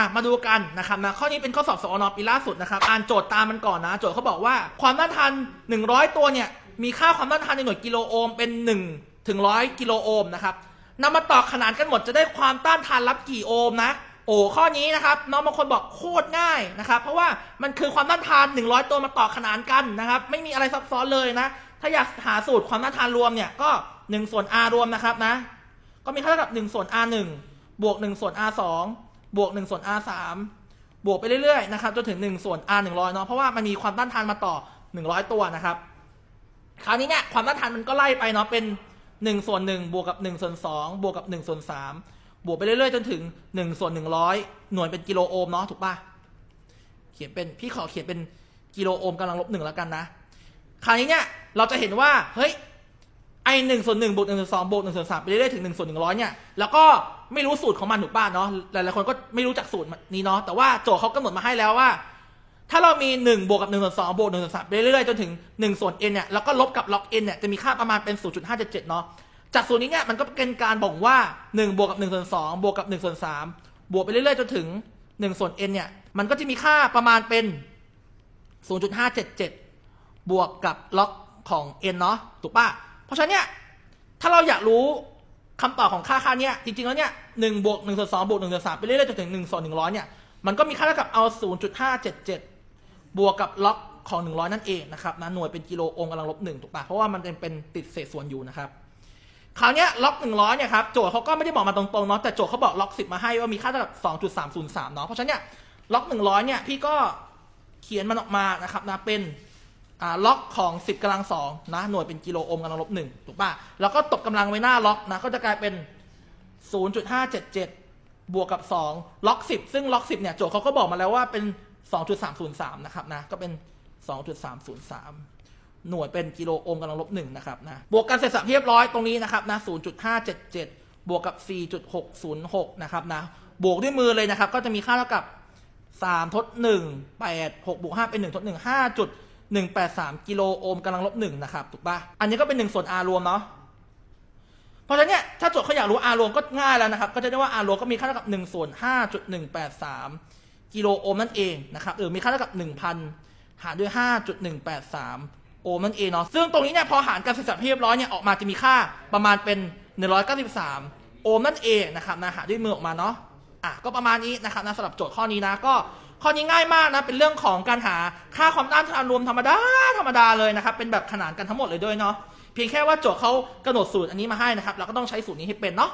อะมาดูกันนะครับนะข้อนี้เป็นข้อสอบสอนปีล่าสุดนะครับ อ่านโจทย์ตามมันก่อนนะ โจทย์เขาบอกว่าความต้านทาน 100 ตัวเนี่ย มีค่าความต้านทานในหน่วยกิโลโอห์มเป็น1ถึง100 กิโลโอห์มนะครับนำมาต่อขนานกันหมดจะได้ความต้านทานรับกี่โอห์มนะ โอ้ข้อนี้นะครับน้องบางคนบอกโคตรง่ายนะครับ เพราะว่ามันคือความต้านทาน 100 ตัวมาต่อขนานกันนะครับ ไม่มีอะไรซับซ้อนเลยนะ ถ้าอยากหาสูตรความต้านทานรวมเนี่ยก็1ส่วน r รวมนะครับนะ ก็มีค่าเท่ากับ1ส่วน r 1บวก1ส่วน r 2 บวก 1 ส่วน r 3บวกไปเรื่อยๆนะครับจนถึง 1 ส่วน r 100เนาะเพราะว่ามันมีความต้านทานมาต่อ 100 ตัวนะครับคราวนี้เนี่ยความต้านทานมันก็ไล่ไปเนาะเป็น 1 ส่วน 1 บวกกับ 1 ส่วน 2 บวกกับ 1 ส่วน 3 บวกไปเรื่อยๆ จนถึง 1 ส่วน 100 หน่วยเป็นกิโลโอห์มเนาะถูกปะเขียนเป็นพี่ขอเขียนเป็นกิโลโอห์มกำลังลบหนึ่งแล้วกันนะ คราวนี้เนี่ยเราจะเห็นว่าเฮ้ย ไอหนึ่งส่วนหนึ่งบวกหนึ่งส่วนสองบวกหนึ่งส่วนสามไปเรื่อยๆถึงหนึ่งส่วนหนึ่งร้อยเนี่ยแล้วก็ไม่รู้สูตรของมันถูกป่ะเนาะหลายๆคนก็ไม่รู้จักสูตรนี้เนาะแต่ว่าโจทย์เขากำหนดมาให้แล้วว่า ถ้าเรามีหนึ่งบวกกับหนึ่งส่วนสองบวกหนึ่งส่วนสามไปเรื่อยๆจนถึงหนึ่งส่วน n เนี่ยแล้วก็ลบกับล็อก n เนี่ยจะมีค่าประมาณเป็นศูนย์จุดห้าเจ็ดเจ็ดเนาะจากสูตรนี้เนี่ยมันก็เป็นการบอกว่าหนึ่งบวกกับหนึ่งส่วนสองบวกกับหนึ่งส่วนสามบวกไปเรื่อยๆจนถึงหนึ่งส่วน n เนี่ยมันก็จะมีค่าประมาณเป็นศูนย์จุดห้าเจ็ดเจ็ดบวกกับล็อกของ n เนาะถูกปะ เพราะฉะนั้นเนี่ยถ้าเราอยากรู้คำตอบของค่าค่าเนี้ยจริงๆแล้วเนี่ยหนึ่งบวกหนึ่งส่วนสองบวกหนึ่งส่วนสามไปเรื่อยๆจนถึงหนึ่งส่วนหนึ่งร้อยเนี่ยมันก็มีค่าเท่ากับเอาศูนย์จุดห้าเจ็ดเจ็ดบวกกับล็อกของหนึ่งร้อยนั่นเองนะครับนะหน่วยเป็นกิโลโอห์มกำลังลบหนึ่งถูกปะเพราะว่ามันเป็นปนติดเศษส่วนอยู่นะครับคราวนี้ล็อกหนึ่งร้อยเนี่ยครับโจทย์เขาก็ไม่ได้บอกมาตรงๆเนาะแต่โจทย์เขาบอกล็อกสิบมาให้ว่ามีค่าเท่ากับสองจุดสามศูนย์สามเนาะเพราะฉะนั้นเนี่ยล็อกหนึ่งร้อยเนี่ยพี่ก็เขียนมันออกมานะครับนะเป็น อ่าล็อกของ 10กำลังสองนะหน่วยเป็นกิโลโอห์มกำลังลบหนึ่งถูกป่ะแล้วก็ตกกำลังไว้หน้าล็อกนะก็จะกลายเป็น 0.577 บวกกับ 2 ล็อก 10 ซึ่งล็อก 10 เนี่ยโจทย์เขาก็บอกมาแล้วว่าเป็น 2.303 นะครับนะก็เป็น 2.303 หน่วยเป็นกิโลโอห์มกำลังลบหนึ่งนะครับนะบวกกันเสร็จสับเรียบร้อยตรงนี้นะครับนะ 0.577 บวกกับ 4.606 นะครับนะบวกด้วยมือเลยนะครับก็จะมีค่าเท่ากับ3ทด1 8 6บวก5เป็น1ทด1 5 183 กิโลโอห์มกำลังลบ1นะครับถูกปะอันนี้ก็เป็น 1 ส่วน r รวมเนาะเพราะฉะนั้นเนี่ยถ้าโจทย์เขาอยากรู้ r รวมก็ง่ายแล้วนะครับ ก็จะได้ว่า r รวมก็มีค่าเท่ากับ1ส่วน5.183 กิโลโอห์มนั่นเองนะครับหรือมีค่าเท่ากับ 1,000 หารด้วย 5.183 โอห์มนั่นเองเนาะซึ่งตรงนี้เนี่ยพอหารกันเสร็จสับเรียบร้อยเนี่ยออกมาจะมีค่าประมาณเป็น 193 โอห์มนั่นเองนะครับนะหารด้วยมือออกมาเนาะอะก็ประมาณนี้นะครับนะสำหรับโจทย์ข้อนี้นะก็ ข้อนี้ง่ายมากนะ เป็นเรื่องของการหาค่าความต้านทานรวมธรรมดาธรรมดาเลยนะครับ เป็นแบบขนานกันทั้งหมดเลยด้วยเนาะ เพียงแค่ว่าโจทย์เขากำหนดสูตรอันนี้มาให้นะครับ เราก็ต้องใช้สูตรนี้ให้เป็นเนาะ